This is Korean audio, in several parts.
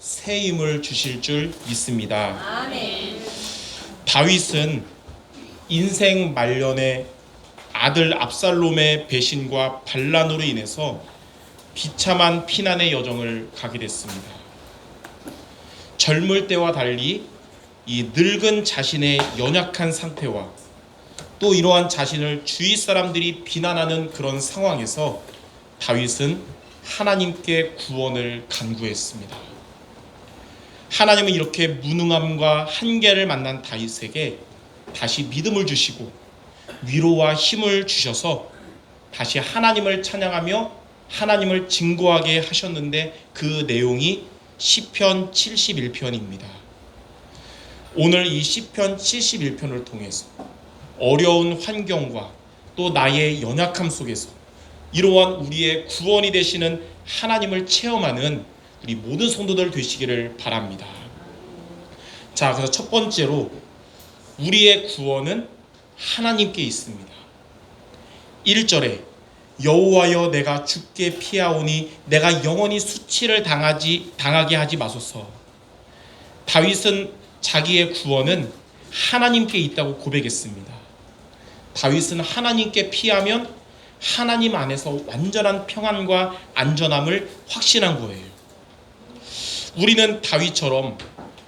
새 힘을 주실 줄 믿습니다. 아멘. 다윗은 인생 말년에 아들 압살롬의 배신과 반란으로 인해서 비참한 피난의 여정을 가게 됐습니다. 젊을 때와 달리 이 늙은 자신의 연약한 상태와 또 이러한 자신을 주위 사람들이 비난하는 그런 상황에서 다윗은 하나님께 구원을 간구했습니다. 하나님은 이렇게 무능함과 한계를 만난 다윗에게 다시 믿음을 주시고 위로와 힘을 주셔서 다시 하나님을 찬양하며 하나님을 증거하게 하셨는데 그 내용이 시편 71편입니다. 오늘 이 시편 71편을 통해서 어려운 환경과 또 나의 연약함 속에서 이러한 우리의 구원이 되시는 하나님을 체험하는 우리 모든 성도들 되시기를 바랍니다. 자, 그래서 첫 번째로 우리의 구원은 하나님께 있습니다. 1절에 여호와여 내가 죽게 피하오니 내가 영원히 수치를 당하지 당하게 하지 마소서. 다윗은 자기의 구원은 하나님께 있다고 고백했습니다. 다윗은 하나님께 피하면 하나님 안에서 완전한 평안과 안전함을 확신한 거예요. 우리는 다윗처럼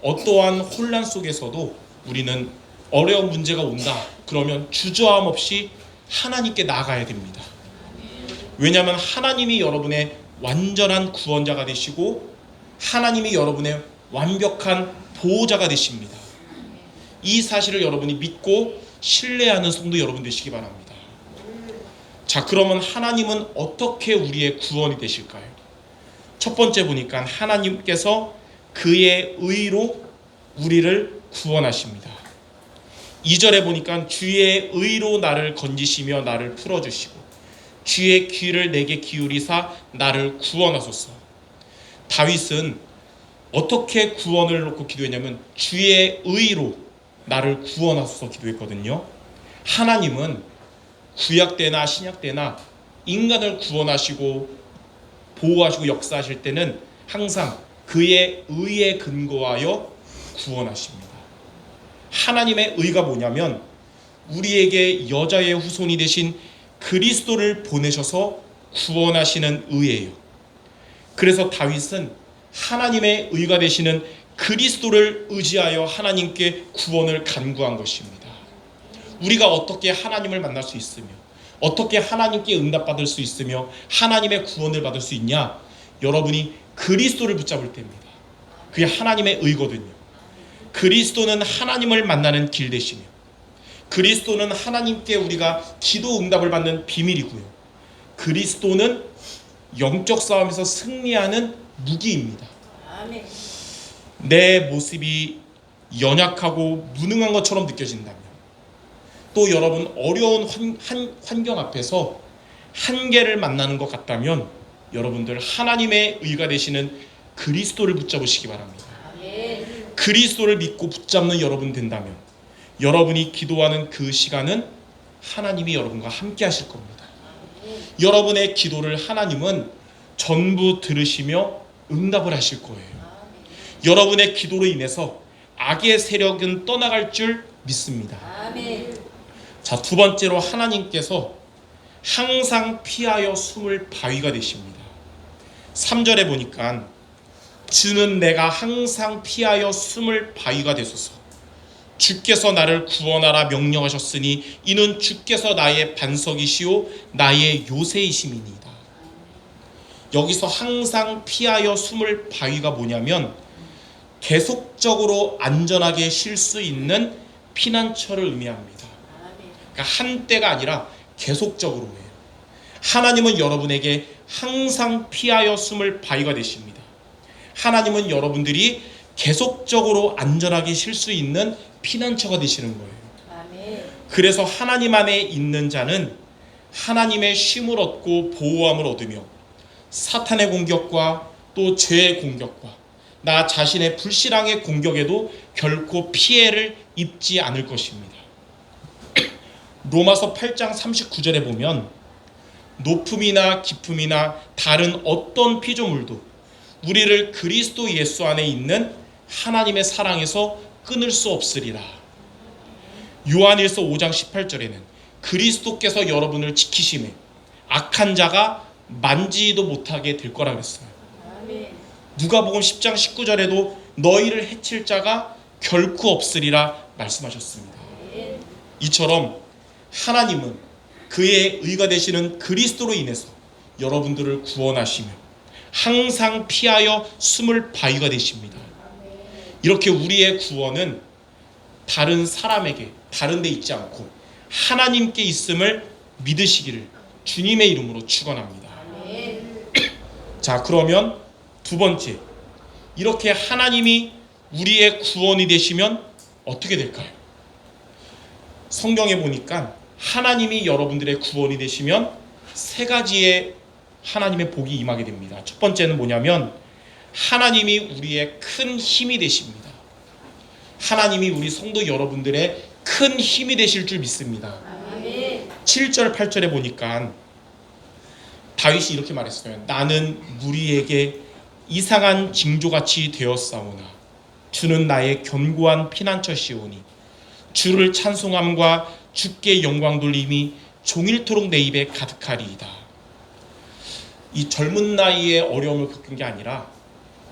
어떠한 혼란 속에서도 우리는 어려운 문제가 온다. 그러면 주저함 없이 하나님께 나아가야 됩니다. 왜냐하면 하나님이 여러분의 완전한 구원자가 되시고 하나님이 여러분의 완벽한 보호자가 되십니다. 이 사실을 여러분이 믿고 신뢰하는 성도 여러분 되시기 바랍니다. 자, 그러면 하나님은 어떻게 우리의 구원이 되실까요? 첫 번째 보니까 하나님께서 그의 의로 우리를 구원하십니다. 2절에 보니까 주의 의로 나를 건지시며 나를 풀어주시고 주의 귀를 내게 기울이사 나를 구원하소서. 다윗은 어떻게 구원을 놓고 기도했냐면 주의 의로 나를 구원하소서 기도했거든요. 하나님은 구약 때나 신약 때나 인간을 구원하시고 보호하시고 역사하실 때는 항상 그의 의에 근거하여 구원하십니다. 하나님의 의가 뭐냐면 우리에게 여자의 후손이 되신 그리스도를 보내셔서 구원하시는 의예요. 그래서 다윗은 하나님의 의가 되시는 그리스도를 의지하여 하나님께 구원을 간구한 것입니다. 우리가 어떻게 하나님을 만날 수 있으며 어떻게 하나님께 응답받을 수 있으며 하나님의 구원을 받을 수 있냐? 여러분이 그리스도를 붙잡을 때입니다. 그게 하나님의 의거든요. 그리스도는 하나님을 만나는 길 되시며 그리스도는 하나님께 우리가 기도 응답을 받는 비밀이고요. 그리스도는 영적 싸움에서 승리하는 무기입니다. 내 모습이 연약하고 무능한 것처럼 느껴진다면 또 여러분 어려운 환, 한, 환경 앞에서 한계를 만나는 것 같다면 여러분들 하나님의 의가 되시는 그리스도를 붙잡으시기 바랍니다. 그리스도를 믿고 붙잡는 여러분 된다면 여러분이 기도하는 그 시간은 하나님이 여러분과 함께 하실 겁니다. 여러분의 기도를 하나님은 전부 들으시며 응답을 하실 거예요. 여러분의 기도로 인해서 악의 세력은 떠나갈 줄 믿습니다. 자, 두 번째로 하나님께서 항상 피하여 숨을 바위가 되십니다. 3절에 보니까 주는 내가 항상 피하여 숨을 바위가 되소서. 주께서 나를 구원하라 명령하셨으니 이는 주께서 나의 반석이시오 나의 요새이심이니이다. 여기서 항상 피하여 숨을 바위가 뭐냐면 계속적으로 안전하게 쉴 수 있는 피난처를 의미합니다. 그러니까 한때가 아니라 계속적으로 해요. 하나님은 여러분에게 항상 피하여 숨을 바위가 되십니다. 하나님은 여러분들이 계속적으로 안전하게 쉴 수 있는 피난처가 되시는 거예요. 아멘. 그래서 하나님 안에 있는 자는 하나님의 쉼을 얻고 보호함을 얻으며 사탄의 공격과 또 죄의 공격과 나 자신의 불신앙의 공격에도 결코 피해를 입지 않을 것입니다. 로마서 8장 39절에 보면 높음이나 깊음이나 다른 어떤 피조물도 우리를 그리스도 예수 안에 있는 하나님의 사랑에서 끊을 수 없으리라. 요한일서 5장 18절에는 그리스도께서 여러분을 지키심에 악한 자가 만지도 못하게 될 거라 그랬어요. 누가복음 10장 19절에도 너희를 해칠 자가 결코 없으리라 말씀하셨습니다. 이처럼 하나님은 그의 의가 되시는 그리스도로 인해서 여러분들을 구원하시며 항상 피하여 숨을 바위가 되십니다. 이렇게 우리의 구원은 다른 사람에게 다른 데 있지 않고 하나님께 있음을 믿으시기를 주님의 이름으로 축원합니다. 자, 그러면 두 번째. 이렇게 하나님이 우리의 구원이 되시면 어떻게 될까요? 성경에 보니까 하나님이 여러분들의 구원이 되시면 세 가지의 하나님의 복이 임하게 됩니다. 첫 번째는 뭐냐면 하나님이 우리의 큰 힘이 되십니다. 하나님이 우리 성도 여러분들의 큰 힘이 되실 줄 믿습니다. 아멘. 7절 8절에 보니까 다윗이 이렇게 말했어요. 나는 무리에게 이상한 징조같이 되었사오나 주는 나의 견고한 피난처시오니 주를 찬송함과 주께 영광 돌림이 종일토록 내 입에 가득하리이다. 이 젊은 나이에 어려움을 겪은 게 아니라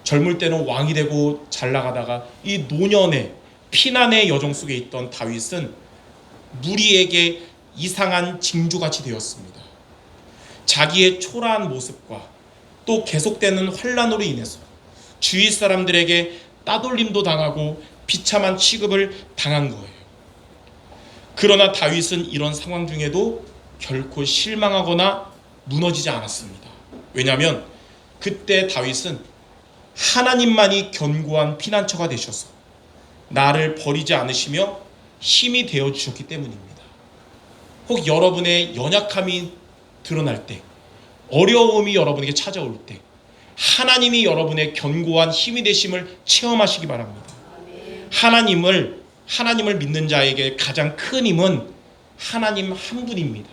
젊을 때는 왕이 되고 잘 나가다가 이 노년의 피난의 여정 속에 있던 다윗은 무리에게 이상한 징조같이 되었습니다. 자기의 초라한 모습과 또 계속되는 환란으로 인해서 주위 사람들에게 따돌림도 당하고 비참한 취급을 당한 거예요. 그러나 다윗은 이런 상황 중에도 결코 실망하거나 무너지지 않았습니다. 왜냐하면 그때 다윗은 하나님만이 견고한 피난처가 되셔서 나를 버리지 않으시며 힘이 되어 주셨기 때문입니다. 혹 여러분의 연약함이 드러날 때, 어려움이 여러분에게 찾아올 때, 하나님이 여러분의 견고한 힘이 되심을 체험하시기 바랍니다. 하나님을 하나님을 믿는 자에게 가장 큰 힘은 하나님 한 분입니다.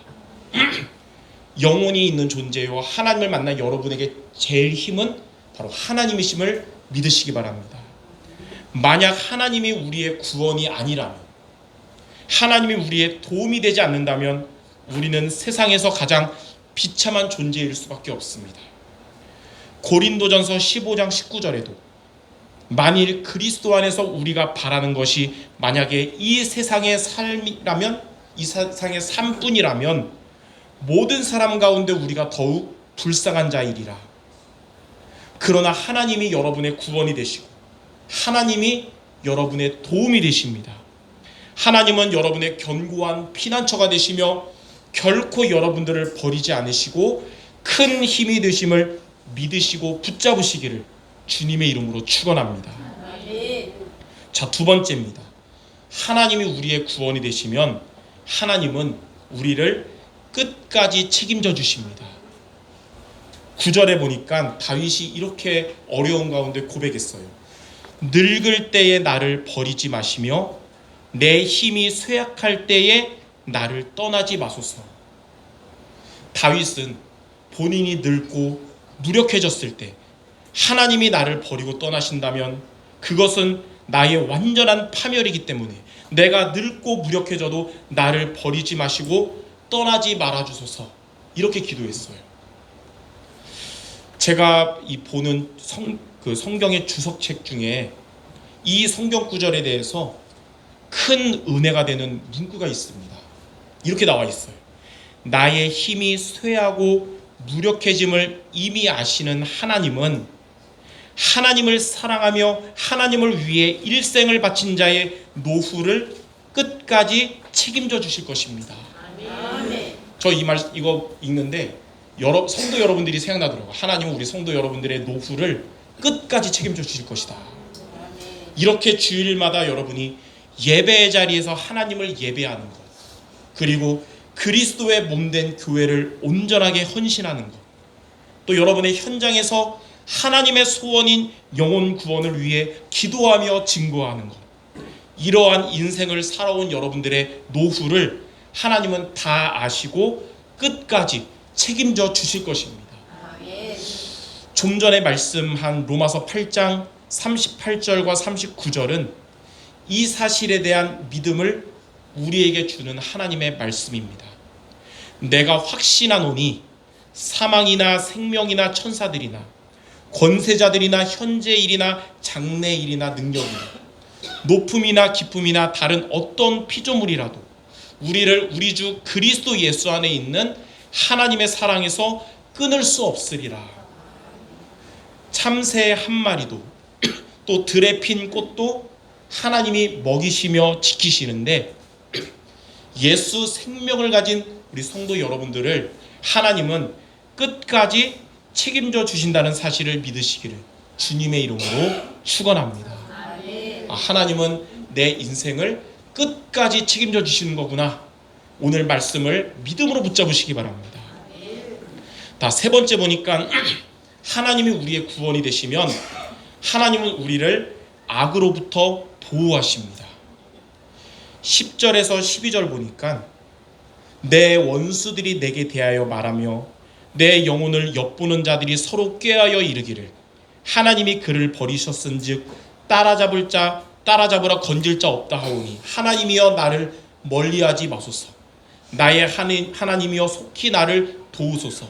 영혼이 있는 존재요 하나님을 만난 여러분에게 제일 힘은 바로 하나님이심을 믿으시기 바랍니다. 만약 하나님이 우리의 구원이 아니라면 하나님이 우리의 도움이 되지 않는다면 우리는 세상에서 가장 비참한 존재일 수밖에 없습니다. 고린도전서 15장 19절에도 만일 그리스도 안에서 우리가 바라는 것이 만약에 이 세상의 삶이라면 이 세상의 삶뿐이라면 모든 사람 가운데 우리가 더욱 불쌍한 자이리라. 그러나 하나님이 여러분의 구원이 되시고 하나님이 여러분의 도움이 되십니다. 하나님은 여러분의 견고한 피난처가 되시며 결코 여러분들을 버리지 않으시고 큰 힘이 되심을 믿으시고 붙잡으시기를 주님의 이름으로 축원합니다. 자, 두 번째입니다. 하나님이 우리의 구원이 되시면 하나님은 우리를 끝까지 책임져 주십니다. 9절에 보니까 다윗이 이렇게 어려운 가운데 고백했어요. 늙을 때에 나를 버리지 마시며 내 힘이 쇠약할 때에 나를 떠나지 마소서. 다윗은 본인이 늙고 무력해졌을 때 하나님이 나를 버리고 떠나신다면 그것은 나의 완전한 파멸이기 때문에 내가 늙고 무력해져도 나를 버리지 마시고 떠나지 말아 주소서. 이렇게 기도했어요. 제가 이 보는 성, 그 성경의 주석책 중에 이 성경 구절에 대해서 큰 은혜가 되는 문구가 있습니다. 이렇게 나와 있어요. 나의 힘이 쇠하고 무력해짐을 이미 아시는 하나님은 하나님을 사랑하며 하나님을 위해 일생을 바친 자의 노후를 끝까지 책임져 주실 것입니다. 저 이 말 이거 읽는데 여러 성도 여러분들이 생각나더라고요. 하나님은 우리 성도 여러분들의 노후를 끝까지 책임져 주실 것이다. 이렇게 주일마다 여러분이 예배의 자리에서 하나님을 예배하는 것, 그리고 그리스도의 몸된 교회를 온전하게 헌신하는 것, 또 여러분의 현장에서 하나님의 소원인 영혼 구원을 위해 기도하며 증거하는 것, 이러한 인생을 살아온 여러분들의 노후를 하나님은 다 아시고 끝까지 책임져 주실 것입니다. 좀 전에 말씀한 로마서 8장 38절과 39절은 이 사실에 대한 믿음을 우리에게 주는 하나님의 말씀입니다. 내가 확신하노니 사망이나 생명이나 천사들이나 권세자들이나 현재 일이나 장래 일이나 능력이나 높음이나 기쁨이나 다른 어떤 피조물이라도 우리를 우리 주 그리스도 예수 안에 있는 하나님의 사랑에서 끊을 수 없으리라. 참새 한 마리도 또 들에 핀 꽃도 하나님이 먹이시며 지키시는데 예수 생명을 가진 우리 성도 여러분들을 하나님은 끝까지 책임져 주신다는 사실을 믿으시기를 주님의 이름으로 축원합니다. 아, 하나님은 내 인생을 끝까지 책임져 주시는 거구나. 오늘 말씀을 믿음으로 붙잡으시기 바랍니다. 다 세 번째 보니까 하나님이 우리의 구원이 되시면 하나님은 우리를 악으로부터 보호하십니다. 10절에서 12절 보니까 내 원수들이 내게 대하여 말하며 내 영혼을 엿보는 자들이 서로 꾀하여 이르기를. 하나님이 그를 버리셨은즉 따라잡을 자 따라잡으라 건질 자 없다 하오니 하나님이여 나를 멀리하지 마소서. 나의 하나님, 하나님이여 속히 나를 도우소서.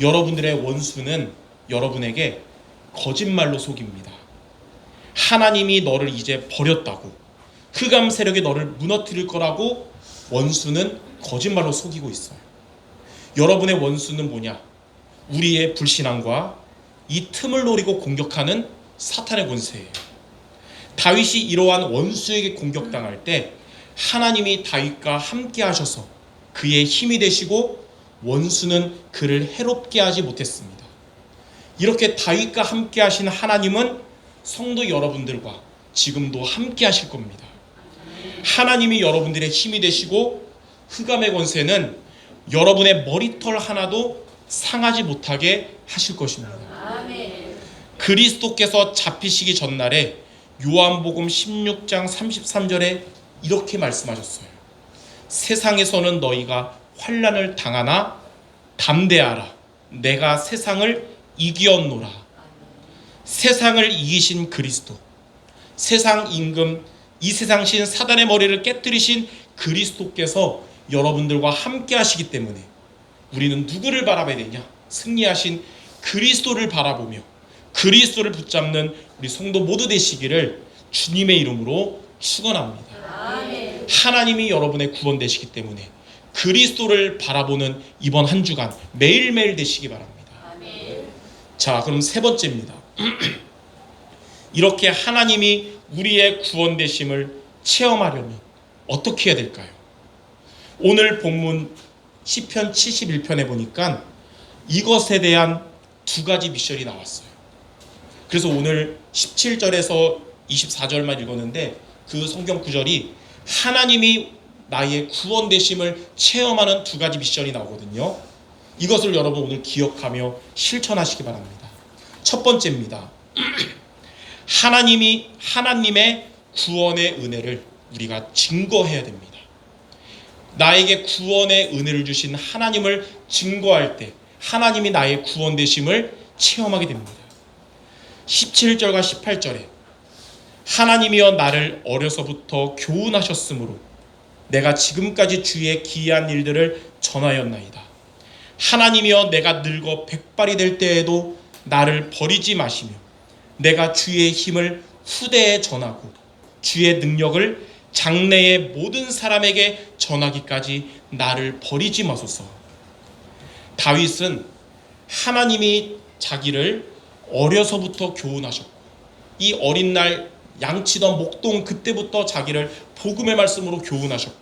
여러분들의 원수는 여러분에게 거짓말로 속입니다. 하나님이 너를 이제 버렸다고 흑암 세력이 너를 무너뜨릴 거라고 원수는 거짓말로 속이고 있어요. 여러분의 원수는 뭐냐? 우리의 불신앙과 이 틈을 노리고 공격하는 사탄의 권세예요. 다윗이 이러한 원수에게 공격당할 때 하나님이 다윗과 함께 하셔서 그의 힘이 되시고 원수는 그를 해롭게 하지 못했습니다. 이렇게 다윗과 함께 하신 하나님은 성도 여러분들과 지금도 함께 하실 겁니다. 하나님이 여러분들의 힘이 되시고 흑암의 권세는 여러분의 머리털 하나도 상하지 못하게 하실 것입니다. 아멘. 그리스도께서 잡히시기 전날에 요한복음 16장 33절에 이렇게 말씀하셨어요. 세상에서는 너희가 환란을 당하나 담대하라. 내가 세상을 이기었노라. 세상을 이기신 그리스도. 세상 임금 이 세상 신 사단의 머리를 깨뜨리신 그리스도께서 여러분들과 함께 하시기 때문에 우리는 누구를 바라봐야 되냐? 승리하신 그리스도를 바라보며 그리스도를 붙잡는 우리 성도 모두 되시기를 주님의 이름으로 축원합니다. 하나님이 여러분의 구원 되시기 때문에 그리스도를 바라보는 이번 한 주간 매일매일 되시기 바랍니다. 자, 그럼 세 번째입니다. 이렇게 하나님이 우리의 구원 되심을 체험하려면 어떻게 해야 될까요? 오늘 본문 시편 71편에 보니까 이것에 대한 두 가지 미션이 나왔어요. 그래서 오늘 17절에서 24절만 읽었는데 그 성경 구절이 하나님이 나의 구원 되심을 체험하는 두 가지 미션이 나오거든요. 이것을 여러분 오늘 기억하며 실천하시기 바랍니다. 첫 번째입니다. 하나님이 하나님의 구원의 은혜를 우리가 증거해야 됩니다. 나에게 구원의 은혜를 주신 하나님을 증거할 때 하나님이 나의 구원 되심을 체험하게 됩니다. 17절과 18절에 하나님이여 나를 어려서부터 교훈하셨으므로 내가 지금까지 주의 기이한 일들을 전하였나이다. 하나님이여 내가 늙어 백발이 될 때에도 나를 버리지 마시며 내가 주의 힘을 후대에 전하고 주의 능력을 장래의 모든 사람에게 전하기까지 나를 버리지 마소서. 다윗은 하나님이 자기를 어려서부터 교훈하셨고 이 어린 날 양치던 목동 그때부터 자기를 복음의 말씀으로 교훈하셨고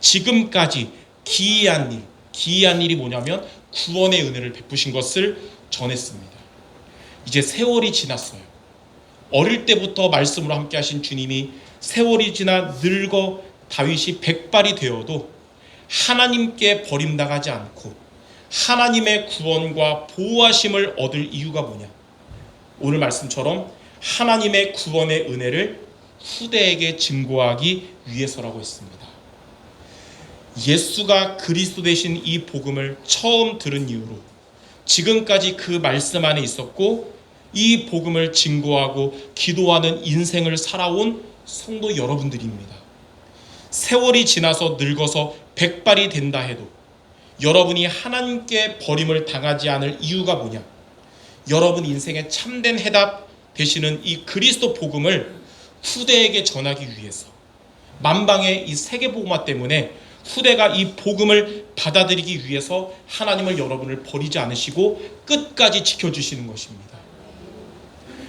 지금까지 기이한 일, 기이한 일이 뭐냐면 구원의 은혜를 베푸신 것을 전했습니다. 이제 세월이 지났어요. 어릴 때부터 말씀으로 함께 하신 주님이 세월이 지나 늙어 다윗이 백발이 되어도 하나님께 버림당하지 않고 하나님의 구원과 보호하심을 얻을 이유가 뭐냐? 오늘 말씀처럼 하나님의 구원의 은혜를 후대에게 증거하기 위해서라고 했습니다. 예수가 그리스도 되신 이 복음을 처음 들은 이후로 지금까지 그 말씀 안에 있었고 이 복음을 증거하고 기도하는 인생을 살아온 성도 여러분들입니다. 세월이 지나서 늙어서 백발이 된다 해도 여러분이 하나님께 버림을 당하지 않을 이유가 뭐냐? 여러분 인생의 참된 해답 되시는 이 그리스도 복음을 후대에게 전하기 위해서 만방의 이 세계 복음화 때문에 후대가 이 복음을 받아들이기 위해서 하나님을 여러분을 버리지 않으시고 끝까지 지켜주시는 것입니다.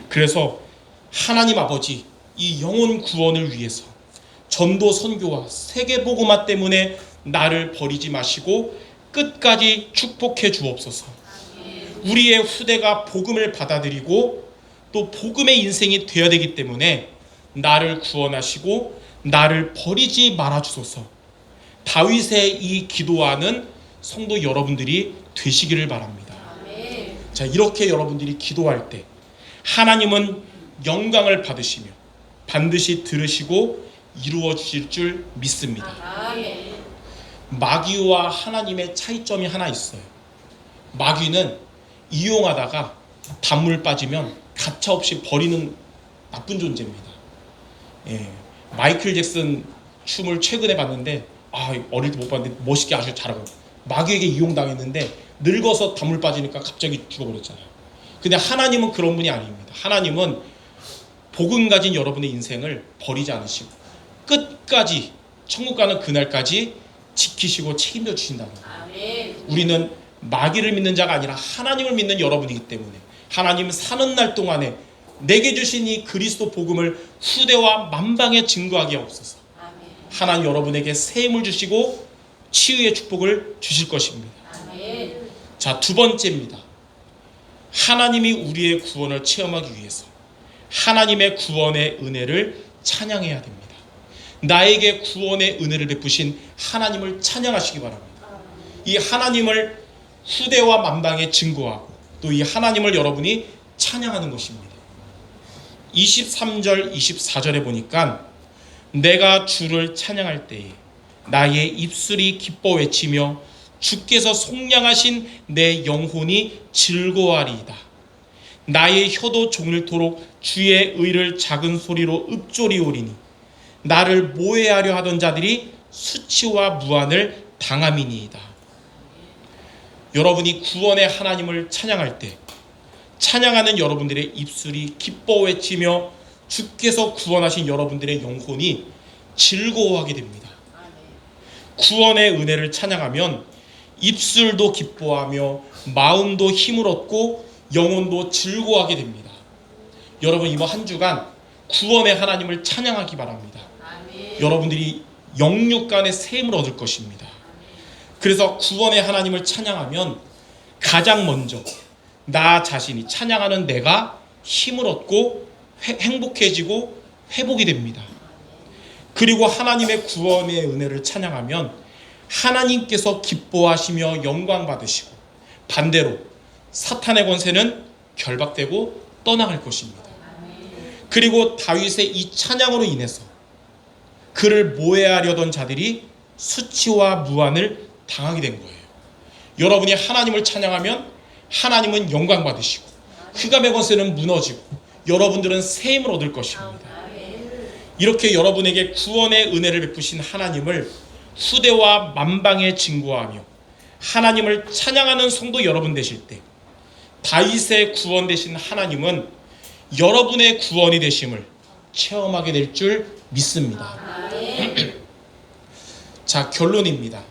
그래서 하나님 아버지 이 영혼 구원을 위해서 전도 선교와 세계 복음화 때문에 나를 버리지 마시고 끝까지 축복해 주옵소서. 우리의 후대가 복음을 받아들이고 또 복음의 인생이 되어야 되기 때문에 나를 구원하시고 나를 버리지 말아 주소서. 다윗의 이 기도하는 성도 여러분들이 되시기를 바랍니다. 자, 이렇게 여러분들이 기도할 때 하나님은 영광을 받으시며 반드시 들으시고 이루어 주실 줄 믿습니다. 마귀와 하나님의 차이점이 하나 있어요. 마귀는 이용하다가 단물 빠지면 가차없이 버리는 나쁜 존재입니다. 예. 마이클 잭슨 춤을 최근에 봤는데 아 어릴 때 못 봤는데 멋있게 아주 잘하고 마귀에게 이용당했는데 늙어서 단물 빠지니까 갑자기 죽어버렸잖아요. 근데 하나님은 그런 분이 아닙니다. 하나님은 복음 가진 여러분의 인생을 버리지 않으시고 끝까지 천국 가는 그날까지 지키시고 책임져 주신다는 거예요. 아멘. 우리는 마귀를 믿는 자가 아니라 하나님을 믿는 여러분이기 때문에 하나님 사는 날 동안에 내게 주신 이 그리스도 복음을 후대와 만방에 증거하게 없어서. 하나님 여러분에게 새 힘을 주시고 치유의 축복을 주실 것입니다. 아멘. 자, 두 번째입니다. 하나님이 우리의 구원을 체험하기 위해서 하나님의 구원의 은혜를 찬양해야 됩니다. 나에게 구원의 은혜를 베푸신 하나님을 찬양하시기 바랍니다. 이 하나님을 후대와 만방에 증거하고 또 이 하나님을 여러분이 찬양하는 것입니다. 23절, 24절에 보니까 내가 주를 찬양할 때에 나의 입술이 기뻐 외치며 주께서 속량하신 내 영혼이 즐거워하리이다. 나의 혀도 종일토록 주의 의를 작은 소리로 읊조리오리니 나를 모해하려 하던 자들이 수치와 무한을 당함이니이다. 여러분이 구원의 하나님을 찬양할 때 찬양하는 여러분들의 입술이 기뻐 외치며 주께서 구원하신 여러분들의 영혼이 즐거워하게 됩니다. 구원의 은혜를 찬양하면 입술도 기뻐하며 마음도 힘을 얻고 영혼도 즐거워하게 됩니다. 여러분 이번 한 주간 구원의 하나님을 찬양하기 바랍니다. 아멘. 여러분들이 영육간의 샘을 얻을 것입니다. 그래서 구원의 하나님을 찬양하면 가장 먼저 나 자신이 찬양하는 내가 힘을 얻고 회- 행복해지고 회복이 됩니다. 그리고 하나님의 구원의 은혜를 찬양하면 하나님께서 기뻐하시며 영광 받으시고 반대로 사탄의 권세는 결박되고 떠나갈 것입니다. 그리고 다윗의 이 찬양으로 인해서 그를 모해하려던 자들이 수치와 무한을 당하게 된 거예요. 여러분이 하나님을 찬양하면 하나님은 영광 받으시고 흑암의 권세는 무너지고 여러분들은 새 힘을 얻을 것입니다. 이렇게 여러분에게 구원의 은혜를 베푸신 하나님을 후대와 만방에 증거하며 하나님을 찬양하는 성도 여러분 되실 때 다윗의 구원 되신 하나님은 여러분의 구원이 되심을 체험하게 될 줄 믿습니다. 자, 결론입니다.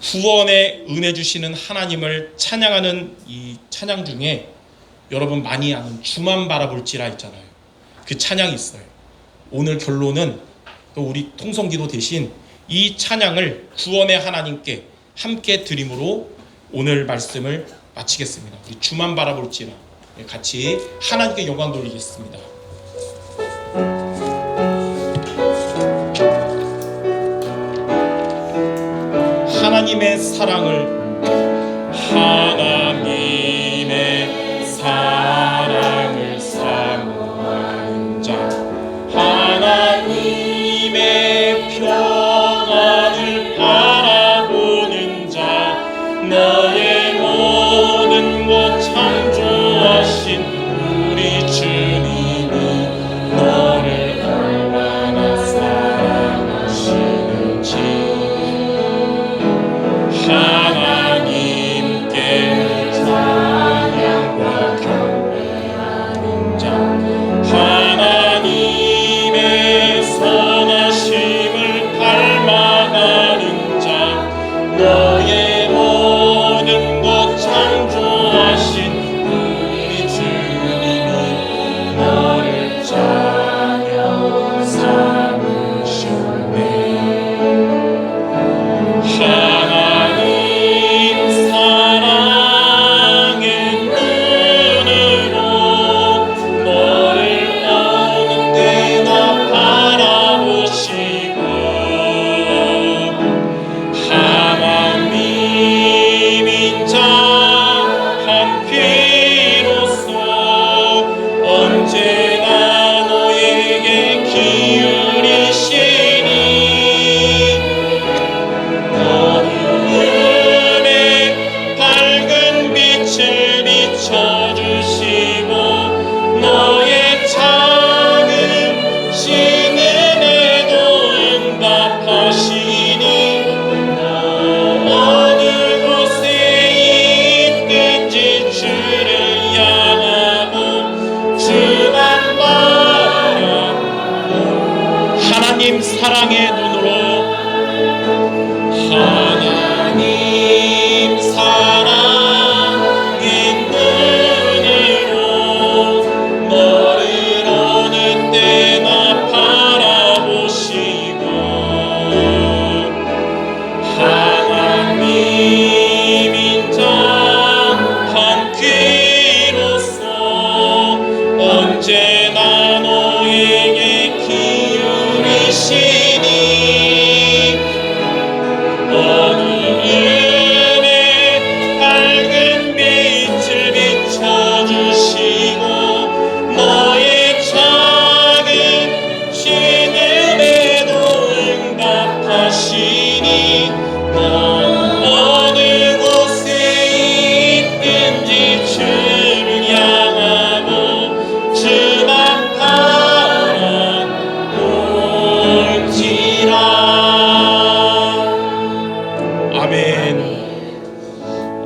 구원의 은혜 주시는 하나님을 찬양하는 이 찬양 중에 여러분 많이 아는 주만 바라볼지라 있잖아요. 그 찬양이 있어요. 오늘 결론은 또 우리 통성기도 대신 이 찬양을 구원의 하나님께 함께 드림으로 오늘 말씀을 마치겠습니다. 우리 주만 바라볼지라 같이 하나님께 영광 돌리겠습니다. 하나님의 사랑을 하나님의 사랑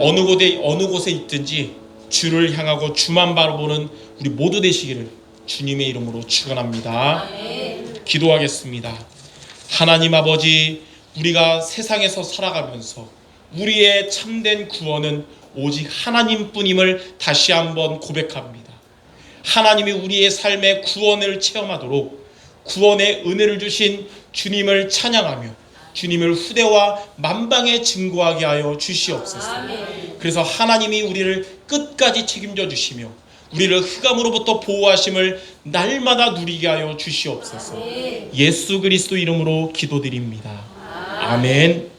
어느 곳에 어느 곳에 있든지 주를 향하고 주만 바라보는 우리 모두 되시기를 주님의 이름으로 축원합니다. 기도하겠습니다. 하나님 아버지, 우리가 세상에서 살아가면서 우리의 참된 구원은 오직 하나님뿐임을 다시 한번 고백합니다. 하나님이 우리의 삶의 구원을 체험하도록 구원의 은혜를 주신 주님을 찬양하며 주님을 후대와 만방에 증거하게 하여 주시옵소서. 그래서 하나님이 우리를 끝까지 책임져 주시며 우리를 흑암으로부터 보호하심을 날마다 누리게 하여 주시옵소서. 예수 그리스도 이름으로 기도드립니다. 아멘.